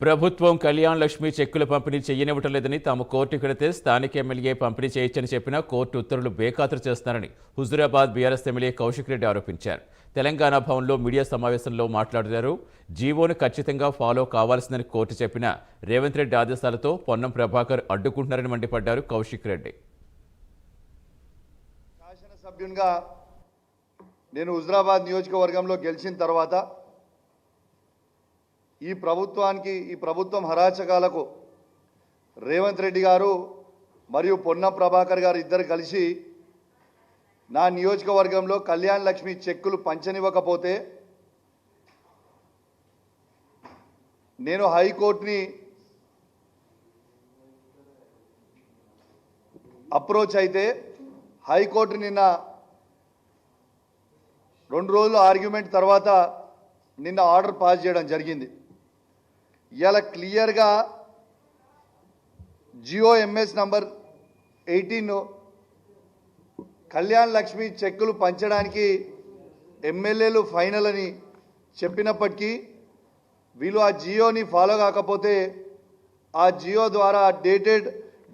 ప్రభుత్వం కళ్యాణ్ లక్ష్మి చెక్కుల పంపిణీ చేయనివ్వటం లేదని తాము కోర్టు కడితే స్థానిక ఎమ్మెల్యే పంపిణీ చేయొచ్చని చెప్పినా కోర్టు ఉత్తర్వులు బేఖాతరు చేస్తున్నారని హుజురాబాద్ బీఆర్ఎస్ ఎమ్మెల్యే కౌశిక్ రెడ్డి ఆరోపించారు. తెలంగాణ భవన్లో మీడియా సమావేశంలో మాట్లాడారు. జీవోను ఖచ్చితంగా ఫాలో కావాల్సిందని కోర్టు చెప్పినా రేవంత్ రెడ్డి ఆదేశాలతో పొన్నం ప్రభాకర్ అడ్డుకుంటున్నారని మండిపడ్డారు కౌశిక్ రెడ్డి. శాసనసభ్యునిగా నేను హుజురాబాద్ నియోజకవర్గంలో గెలిచిన తర్వాత ఈ ప్రభుత్వానికి ఈ ప్రభుత్వం హరాచకాలకు రేవంత్ రెడ్డి గారు మరియు పొన్న ప్రభాకర్ గారు ఇద్దరు కలిసి నా నియోజకవర్గంలో కళ్యాణ్ లక్ష్మి చెక్కులు పంచనివ్వకపోతే నేను హైకోర్టుని అప్రోచ్ అయితే హైకోర్టు నిన్న రెండు రోజులు ఆర్గ్యుమెంట్ తర్వాత నిన్న ఆర్డర్ పాస్ చేయడం జరిగింది. ఇవాళ క్లియర్గా G O MS number eighteen Kalyan Lakshmi చెక్కులు పంచడానికి ఎమ్మెల్యేలు ఫైనల్ అని చెప్పినప్పటికీ వీళ్ళు ఆ జియోని ఫాలో కాకపోతే ఆ జియో ద్వారా dated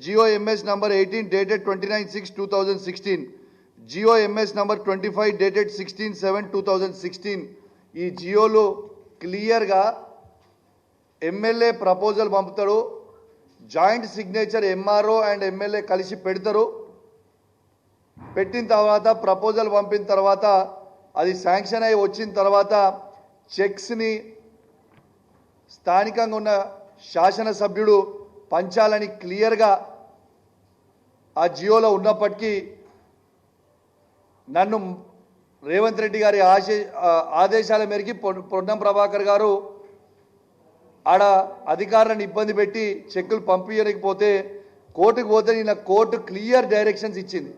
G O MS number eighteen dated twenty nine six two thousand sixteen G O MS number twenty five dated sixteen seven two thousand sixteen ఈ జియోలు క్లియర్గా ఎమ్మెల్యే ప్రపోజల్ పంపుతాడు. Joint signature MRO and MLA కలిసి పెడతారు. పెట్టిన తర్వాత proposal పంపిన తర్వాత అది శాంక్షన్ అయి వచ్చిన తర్వాత చెక్స్ని స్థానికంగా ఉన్న శాసనసభ్యుడు పంచాలని క్లియర్గా ఆ జియోలో ఉన్నప్పటికీ నన్ను రేవంత్ రెడ్డి గారి ఆశే ఆదేశాల మేరకు పొన్నం ప్రభాకర్ గారు ఆడ అధికారులను ఇబ్బంది పెట్టి చెక్కులు పంపించకపోతే కోర్టుకు పోతే నిన్న కోర్టు క్లియర్ డైరెక్షన్స్ ఇచ్చింది.